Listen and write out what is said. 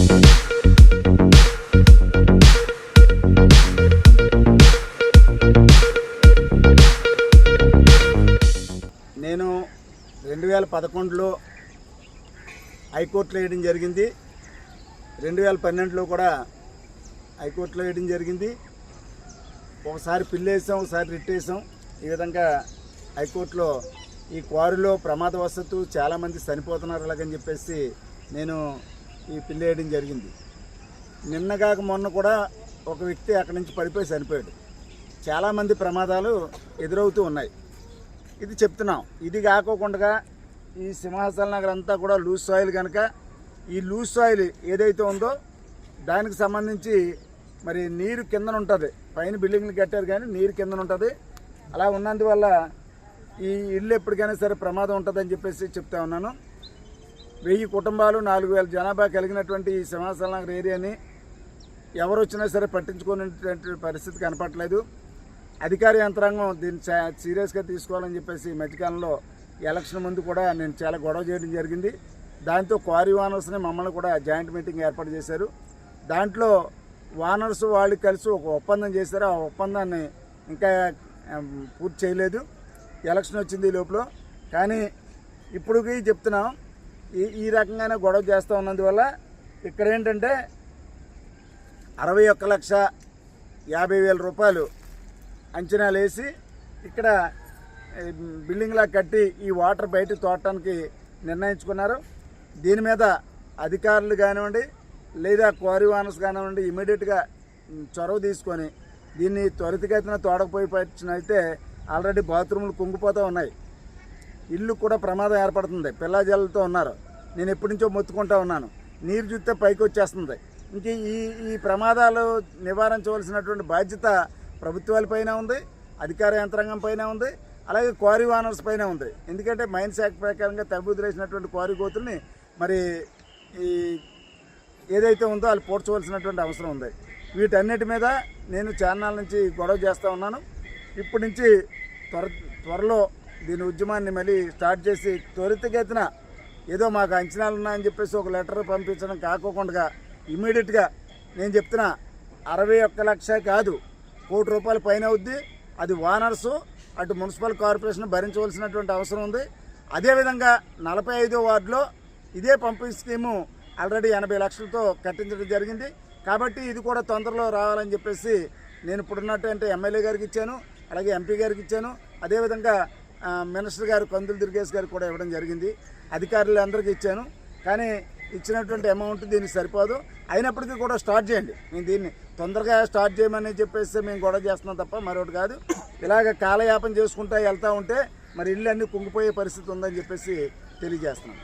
నేను రెండు వేల పదకొండులో హైకోర్టులో వేయడం జరిగింది. రెండు వేల పన్నెండులో కూడా హైకోర్టులో వేయడం జరిగింది. ఒకసారి పిల్లేసాం ఒకసారి రిట్ వేసాం. ఈ విధంగా హైకోర్టులో ఈ క్వారీలో ప్రమాదవశత్తు చాలామంది చనిపోతున్నారు అలాగని చెప్పేసి నేను ఈ పిల్లి వేయడం జరిగింది. నిన్నగాక మొన్న కూడా ఒక వ్యక్తి అక్కడి నుంచి పడిపోయి చనిపోయాడు. చాలామంది ప్రమాదాలు ఎదురవుతూ ఉన్నాయి. ఇది చెప్తున్నాం. ఇది కాకోకుండా ఈ సింహాచల నగర్ అంతా కూడా లూజ్ సాయిల్ కనుక ఈ లూజ్ సాయిల్ ఏదైతే ఉందో దానికి సంబంధించి మరి నీరు కిందన ఉంటుంది. పైన బిల్డింగ్లు కట్టారు కానీ నీరు కిందన ఉంటుంది. అలా ఉన్నందువల్ల ఈ ఇల్లు ఎప్పటికైనా సరే ప్రమాదం ఉంటుందని చెప్పేసి చెప్తా ఉన్నాను. వెయ్యి కుటుంబాలు నాలుగు వేల జనాభా కలిగినటువంటి ఈ సింహాచల నగర్ ఏరియాని ఎవరు వచ్చినా సరే పట్టించుకునేటువంటి పరిస్థితి కనపట్లేదు అధికార యంత్రాంగం దీన్ని సీరియస్గా తీసుకోవాలని చెప్పేసి ఈ మధ్యకాలంలో ఎలక్షన్ ముందు కూడా నేను చాలా గొడవ చేయడం జరిగింది. దాంతో క్వారీ వానర్స్ని మమ్మల్ని కూడా జాయింట్ మీటింగ్ ఏర్పాటు చేశారు. దాంట్లో వానర్స్ వాళ్ళు కలిసి ఒక ఒప్పందం చేశారు. ఆ ఒప్పందాన్ని ఇంకా పూర్తి చేయలేదు. ఎలక్షన్ వచ్చింది ఈ లోపల. కానీ ఇప్పుడుకి చెప్తున్నాం ఈ ఈ రకంగానే గొడవ చేస్తూ ఉన్నందువల్ల ఇక్కడ ఏంటంటే అరవై ఒక్క లక్ష యాభై వేల రూపాయలు అంచనాలు వేసి ఇక్కడ బిల్డింగ్లా కట్టి ఈ వాటర్ బయట తోడటానికి నిర్ణయించుకున్నారు. దీని మీద అధికారులు కానివ్వండి లేదా క్వారీ ఓనర్స్ కానివ్వండి ఇమీడియట్గా చొరవ తీసుకొని దీన్ని త్వరితగతిన తోడకపోయి అయితే ఆల్రెడీ బాత్రూములు కుంగిపోతూ ఉన్నాయి. ఇల్లు కూడా ప్రమాదం ఏర్పడుతుంది. పిల్లాజల్లతో ఉన్నారు. నేను ఎప్పటి నుంచో మొత్తుకుంటా ఉన్నాను. నీరు చూస్తే పైకి వచ్చేస్తుంది. ఇంక ఈ ఈ ప్రమాదాలు నివారించవలసినటువంటి బాధ్యత ప్రభుత్వాలపైన ఉంది అధికార యంత్రాంగం పైన ఉంది అలాగే క్వారీ వానర్స్ పైన ఉంది. ఎందుకంటే మైన్స్ యాక్ట్ ప్రకారంగా తగ్గుదిరేసినటువంటి క్వారీ కోతుల్ని మరి ఈ ఏదైతే ఉందో వాళ్ళు పోడ్చవలసినటువంటి అవసరం ఉంది. వీటన్నిటి మీద నేను ఛానల్ నుంచి గొడవ చేస్తూ ఉన్నాను. ఇప్పటి నుంచి త్వర త్వరలో దీని ఉద్యమాన్ని మళ్ళీ స్టార్ట్ చేసి త్వరితగతిన ఏదో మాకు అంచనాలు ఉన్నాయని చెప్పేసి ఒక లెటర్ పంపించడం కాకోకుండా ఇమీడియట్గా నేను చెప్తున్నా అరవై ఒక్క లక్ష కాదు కోటి రూపాయల పైన అవుద్ది. అది వానర్సు అటు మున్సిపల్ కార్పొరేషన్ భరించవలసినటువంటి అవసరం ఉంది. అదేవిధంగా నలభై ఐదో వార్డులో ఇదే పంపింగ్ స్కీము ఆల్రెడీ ఎనభై లక్షలతో కట్టించడం జరిగింది. కాబట్టి ఇది కూడా తొందరలో రావాలని చెప్పేసి నేను ఇప్పుడున్నటువంటి ఎమ్మెల్యే గారికి ఇచ్చాను అలాగే ఎంపీ గారికి ఇచ్చాను. అదేవిధంగా మినిస్టర్ గారు కందులు దుర్గేష్ గారికి కూడా ఇవ్వడం జరిగింది. అధికారులు అందరికీ ఇచ్చాను. కానీ ఇచ్చినటువంటి అమౌంట్ దీనికి సరిపోదు. అయినప్పటికీ కూడా స్టార్ట్ చేయండి. మేము దీన్ని తొందరగా స్టార్ట్ చేయమని చెప్పేసి మేము గొడవ చేస్తున్నాం తప్ప మరొకటి కాదు. ఇలాగ కాలయాపన చేసుకుంటా వెళ్తూ ఉంటే మరి ఇల్లు అన్నీ కుంగిపోయే పరిస్థితి ఉందని చెప్పేసి తెలియజేస్తున్నాం.